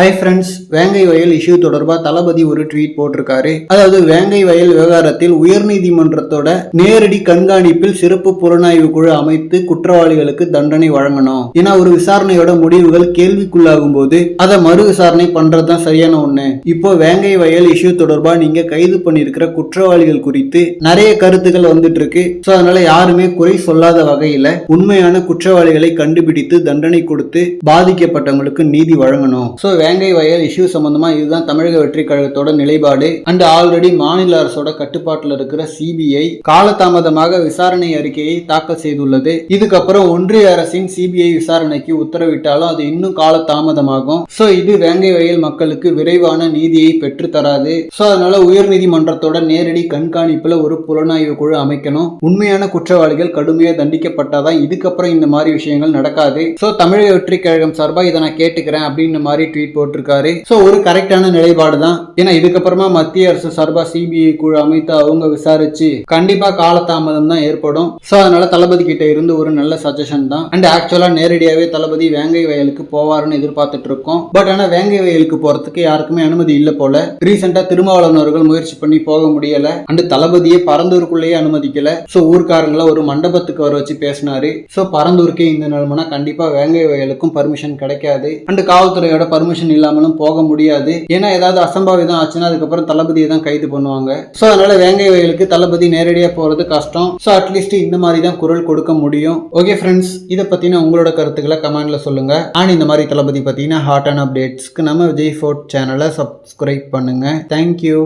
Hi friends வேங்கை வயல் issue தொடர்பா தளபதி ஒரு ட்வீட் போட்டிருக்காரு. அதாவது வேங்கை வயல் விவகாரத்தில் உயர்நீதிமன்றத்தோட நேரடி கண்காணிப்பில் சிறப்பு புலனாய்வு குழு அமைத்து குற்றவாளிகளுக்கு தண்டனை வழங்கணும். ஏன்னா ஒரு விசாரணையோட முடிவுகள் கேள்விக்குள்ளாகும் போது அதை மறு விசாரணை பண்றதுதான் சரியான ஒண்ணு. இப்போ வேங்கை வயல் இஷ்யூ தொடர்பா நீங்க கைது பண்ணியிருக்கிற குற்றவாளிகள் குறித்து நிறைய கருத்துக்கள் வந்துட்டு இருக்கு ஸோ அதனால யாருமே குறை சொல்லாத வகையில உண்மையான குற்றவாளிகளை கண்டுபிடித்து தண்டனை கொடுத்து பாதிக்கப்பட்டவங்களுக்கு நீதி வழங்கணும். ஸோ வேங்கை வயல் இஷ்யூ சம்பந்தமா இதுதான் தமிழக வெற்றி கழகத்தோட நிலைப்பாடு. அண்ட் ஆல்ரெடி மாநில அரசோட கட்டுப்பாட்டில் இருக்கிற சிபிஐ காலதாமதமாக விசாரணை அறிக்கையை தாக்கல் செய்துள்ளது. இதுக்கப்புறம் ஒன்றிய அரசின் சிபிஐ விசாரணைக்கு உத்தரவிட்டாலும் அது இன்னும் காலதாமதமாகும். ஸோ இது வேங்கை வயல் மக்களுக்கு விரைவான நீதியை பெற்று தராது. ஸோ அதனால உயர்நீதிமன்றத்தோட நேரடி கண்காணிப்புல ஒரு புலனாய்வு குழு அமைக்கணும். உண்மையான குற்றவாளிகள் கடுமையா தண்டிக்கப்பட்டாதான் இதுக்கப்புறம் இந்த மாதிரி விஷயங்கள் நடக்காது. ஸோ தமிழக வெற்றி கழகம் சார்பா இதை நான் கேட்டுக்கிறேன் அப்படின்னு மாதிரி ட்வீட் போட்டிருக்காரு. ஸோ ஒரு கரெக்டான நிலைப்பாடு தான் ஏன்னா இதுக்கப்புறமா மத்திய அரசு சார்பாக சிபிஐ குழு அமைத்து அவங்க விசாரிச்சு கண்டிப்பா காலதாமதம் தான் ஏற்படும். ஸோ அதனால தளபதி கிட்ட இருந்து ஒரு நல்ல சஜஷன் தான். அண்ட் ஆக்சுவலா நேரடியாவே தளபதி வேங்கை வயலுக்கு போவாருன்னு எதிர்பார்த்துட்டு இருக்கோம். பட் ஆனா வேங்கை வயலுக்கு போறதுக்கு யாருக்குமே அனுமதி இல்லை போல. ரீசெண்டாக திருமாவளவன் அவர்கள் முயற்சி பண்ணி போக முடியல. அண்ட் தளபதியே பரந்தூருக்குள்ளேயே அனுமதிக்கல. ஸோ ஊர்க்காரங்களை ஒரு மண்டபத்துக்கு வர வச்சு பேசினாரு. ஸோ பரந்தூருக்கே இந்த நிலமனா கண்டிப்பா வேங்கை வயலுக்கும் பர்மிஷன் கிடைக்காது. அண்ட் காவல்துறையோட பர்மிஷன் இல்லாமலும் போக முடியாது. ஏன்னா ஏதாவது அசம்பாவிதம் ஆச்சுன்னா அதுக்கப்புறம் தளபதியை தான் கைது பண்ணுவாங்க. ஸோ அதனால வேங்கை வயலுக்கு தளபதி நேரடியாக போகிறது கஷ்டம். ஸோ அட்லீஸ்ட் இந்த மாதிரி தான் குரல் கொடுக்க முடியும். ஓகே ஃப்ரெண்ட்ஸ் இதை பற்றின உங்களோட கருத்துக்களை கமெண்ட்ல சொல்லுங்க. அண்ட் இந்த மாதிரி தளபதி பார்த்தீங்கன்னா ஹாட் அண்ட் அப்டேட்ஸ்க்கு நம்ம விஜய் ஃபோர்ட் சேனலை சப்ஸ்கிரைப் பண்ணுங்க. Thank you